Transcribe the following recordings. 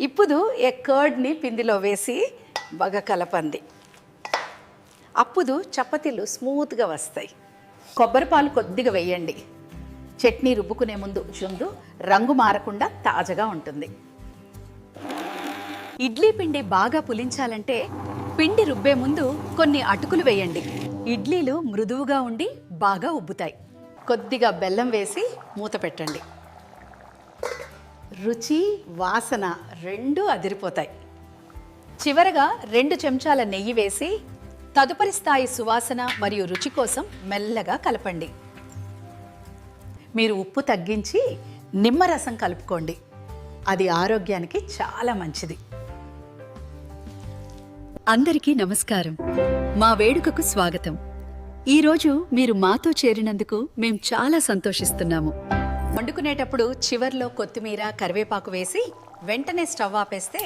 ఇప్పుడు ఏ కర్డ్ని పిండిలో వేసి బాగా కలపండి. అప్పుడు చపాతీలు స్మూత్గా వస్తాయి. కొబ్బరి పాలు కొద్దిగా వేయండి. చట్నీ రుబ్బుకునే ముందు చుందు రంగు మారకుండా తాజాగా ఉంటుంది. ఇడ్లీ పిండి బాగా పులించాలంటే పిండి రుబ్బే ముందు కొన్ని అటుకులు వేయండి. ఇడ్లీలు మృదువుగా ఉండి బాగా ఉబ్బుతాయి. కొద్దిగా బెల్లం వేసి మూత పెట్టండి. రుచి వాసన రెండు అదిరిపోతాయి. చివరగా రెండు చెంచాల నెయ్యి వేసి తదుపరి స్థాయి సువాసన మరియు రుచి కోసం మెల్లగా కలపండి. మీరు ఉప్పు తగ్గించి నిమ్మరసం కలుపుకోండి. అది ఆరోగ్యానికి చాలా మంచిది. అందరికీ నమస్కారం. మా వేడుకకు స్వాగతం. ఈరోజు మీరు మాతో చేరినందుకు మేం చాలా సంతోషిస్తున్నాము. వండుకునేటప్పుడు చివర్లో కొత్తిమీర కరివేపాకు వేసి వెంటనే స్టవ్ ఆపేస్తే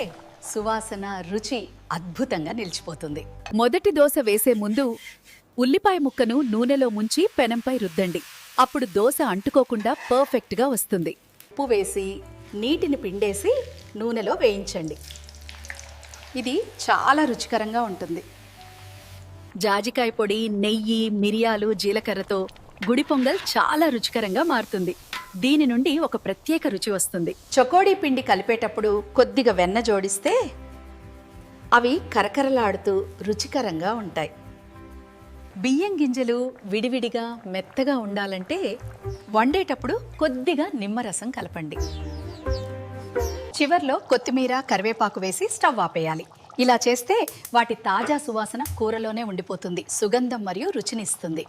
సువాసన రుచి అద్భుతంగా నిలిచిపోతుంది. మొదటి దోశ వేసే ముందు ఉల్లిపాయ ముక్కను నూనెలో ముంచి పెనంపై రుద్దండి. అప్పుడు దోశ అంటుకోకుండా పర్ఫెక్ట్గా వస్తుంది. ఉప్పు వేసి నీటిని పిండేసి నూనెలో వేయించండి. ఇది చాలా రుచికరంగా ఉంటుంది. జాజికాయ పొడి నెయ్యి మిరియాలు జీలకర్రతో గుడి పొంగల్ చాలా రుచికరంగా మారుతుంది. దీని నుండి ఒక ప్రత్యేక రుచి వస్తుంది. చకోడీ పిండి కలిపేటప్పుడు కొద్దిగా వెన్న జోడిస్తే అవి కరకరలాడుతూ రుచికరంగా ఉంటాయి. బియ్యం గింజలు విడివిడిగా మెత్తగా ఉండాలంటే వండేటప్పుడు కొద్దిగా నిమ్మరసం కలపండి. చివర్లో కొత్తిమీర కరివేపాకు వేసి స్టవ్ ఆపేయాలి. ఇలా చేస్తే వాటి తాజా సువాసన కూరలోనే ఉండిపోతుంది. సుగంధం మరియు రుచినిస్తుంది